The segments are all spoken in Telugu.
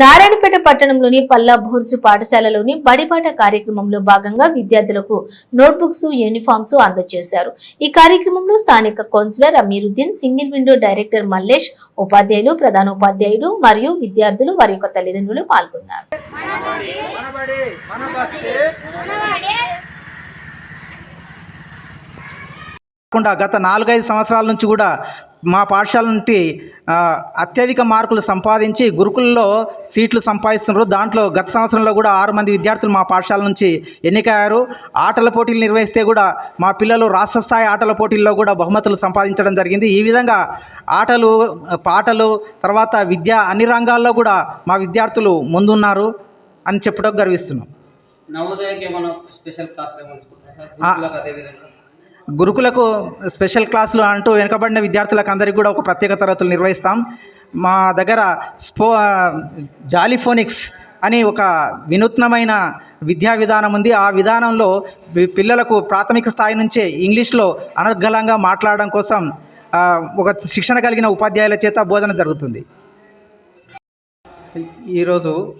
నారాయణపేట పట్టణంలోని పల్లా బోర్జు పాఠశాలలోని బడిపాట కార్యక్రమంలో భాగంగా విద్యార్థులకు నోట్బుక్స్ యూనిఫామ్స్ అందజేశారు. ఈ కార్యక్రమంలో స్థానిక councillor Ameeruddin single window director Mallesh ఉపాధ్యాయులు ప్రధానోపాధ్యాయుడు మరియు విద్యార్థులు వారి యొక్క తల్లిదండ్రులు పాల్గొన్నారు. కాకుండా గత నాలుగైదు సంవత్సరాల నుంచి కూడా మా పాఠశాల నుండి అత్యధిక మార్కులు సంపాదించి గురుకుల్లో సీట్లు సంపాదిస్తున్నారు. దాంట్లో గత సంవత్సరంలో కూడా ఆరు మంది విద్యార్థులు మా పాఠశాల నుంచి ఎన్నికయ్యారు. ఆటల పోటీలు నిర్వహిస్తే కూడా మా పిల్లలు రాష్ట్ర స్థాయి ఆటల పోటీల్లో కూడా బహుమతులు సంపాదించడం జరిగింది. ఈ విధంగా ఆటలు పాటలు తర్వాత విద్య అన్ని రంగాల్లో కూడా మా విద్యార్థులు ముందున్నారు అని చెప్పడం గర్విస్తున్నాం. నవోదయకి ఏమైనా స్పెషల్ అదే విధంగా గురుకులకు స్పెషల్ క్లాసులు అంటూ వెనుకబడిన విద్యార్థులకు అందరికీ కూడా ఒక ప్రత్యేక తరగతులు నిర్వహిస్తాం. మా దగ్గర స్పో జాలిఫోనిక్స్ అని ఒక వినూత్నమైన విద్యా విధానం ఉంది. ఆ విధానంలో పిల్లలకు ప్రాథమిక స్థాయి నుంచే ఇంగ్లీష్లో అనర్గళంగా మాట్లాడడం కోసం ఒక శిక్షణ కలిగిన ఉపాధ్యాయుల చేత బోధన జరుగుతుంది. ఈరోజు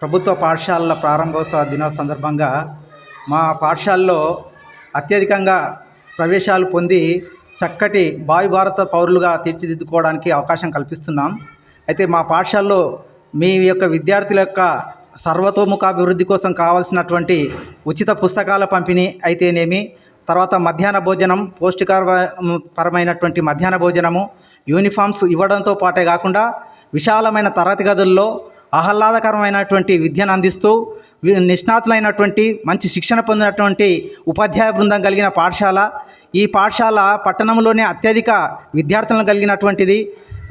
ప్రభుత్వ పాఠశాలల ప్రారంభోత్సవ దినోత్సవ సందర్భంగా మా పాఠశాలలో అత్యధికంగా ప్రవేశాలు పొంది చక్కటి భావి భారత పౌరులుగా తీర్చిదిద్దుకోవడానికి అవకాశం కల్పిస్తున్నాం. అయితే మా పాఠశాలలో మీ యొక్క విద్యార్థుల యొక్క సర్వతోముఖాభివృద్ధి కోసం కావాల్సినటువంటి ఉచిత పుస్తకాల పంపిణీ అయితేనేమి తర్వాత మధ్యాహ్న భోజనం పౌష్టికార పరమైనటువంటి మధ్యాహ్న భోజనము యూనిఫామ్స్ ఇవ్వడంతో పాటే కాకుండా విశాలమైన తరగతి గదుల్లో ఆహ్లాదకరమైనటువంటి విద్యను అందిస్తూ నిష్ణాతులైనటువంటి మంచి శిక్షణ పొందినటువంటి ఉపాధ్యాయ బృందం కలిగిన పాఠశాల. ఈ పాఠశాల పట్టణంలోనే అత్యధిక విద్యార్థులను కలిగినటువంటిది.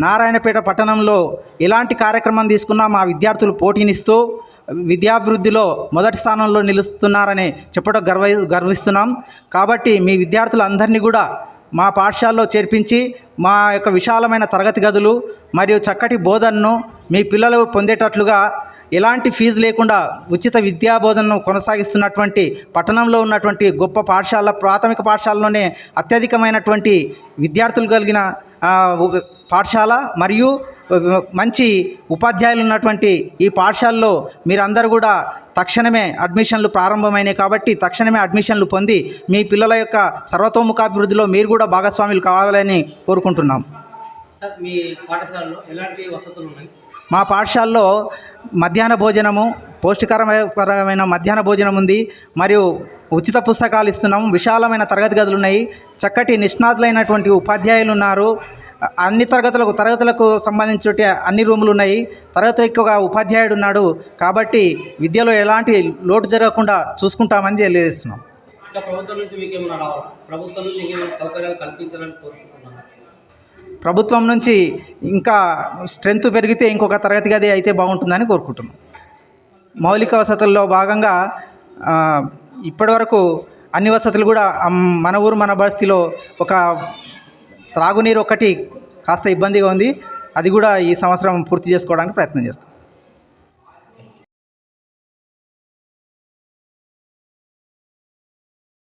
నారాయణపేట పట్టణంలో ఎలాంటి కార్యక్రమం తీసుకున్నా మా విద్యార్థులు పోటీనిస్తూ విద్యాభివృద్ధిలో మొదటి స్థానంలో నిలుస్తున్నారని చెప్పడం గర్వ గర్విస్తున్నాం. కాబట్టి మీ విద్యార్థులందరినీ కూడా మా పాఠశాలలో చేర్పించి మా యొక్క విశాలమైన తరగతి గదులు మరియు చక్కటి బోధనను మీ పిల్లలు పొందేటట్లుగా ఎలాంటి ఫీజు లేకుండా ఉచిత విద్యా బోధనను కొనసాగిస్తున్నటువంటి పట్టణంలో ఉన్నటువంటి గొప్ప పాఠశాల ప్రాథమిక పాఠశాలలోనే అత్యధికమైనటువంటి విద్యార్థులు కలిగిన పాఠశాల మరియు మంచి ఉపాధ్యాయులు ఉన్నటువంటి ఈ పాఠశాలలో మీరందరూ కూడా తక్షణమే అడ్మిషన్లు ప్రారంభమైనాయి కాబట్టి తక్షణమే అడ్మిషన్లు పొంది మీ పిల్లల యొక్క సర్వతోముఖాభివృద్ధిలో మీరు కూడా భాగస్వాములు కావాలని కోరుకుంటున్నాం. సార్ మీ పాఠశాలలో ఎలాంటి వసతులు ఉన్నాయి? మా పాఠశాలలో మధ్యాహ్న భోజనము పౌష్టికరమైన మధ్యాహ్న భోజనం ఉంది మరియు ఉచిత పుస్తకాలు ఇస్తున్నాం విశాలమైన తరగతి గదులు ఉన్నాయి చక్కటి నిష్ణాతులైనటువంటి ఉపాధ్యాయులు ఉన్నారు. అన్ని తరగతులకు తరగతులకు సంబంధించిన అన్ని రూములు ఉన్నాయి తరగతి ఒక ఉపాధ్యాయుడు ఉన్నాడు కాబట్టి విద్యలో ఎలాంటి లోటు జరగకుండా చూసుకుంటామని తెలియజేస్తున్నాం. ప్రభుత్వం నుంచి మీకు ఏమైనా ప్రభుత్వం నుంచి సౌకర్యాలు కల్పించాలని కోరుకుంటున్నాను ప్రభుత్వం నుంచి ఇంకా స్ట్రెంత్ పెరిగితే ఇంకొక తరగతి గది అయితే బాగుంటుందని కోరుకుంటున్నాం. మౌలిక వసతుల్లో భాగంగా ఇప్పటివరకు అన్ని వసతులు కూడా మన ఊరు మన బస్తీలో ఒక త్రాగునీరు ఒకటి కాస్త ఇబ్బందిగా ఉంది. అది కూడా ఈ సంవత్సరం పూర్తి చేసుకోవడానికి ప్రయత్నం చేస్తాం.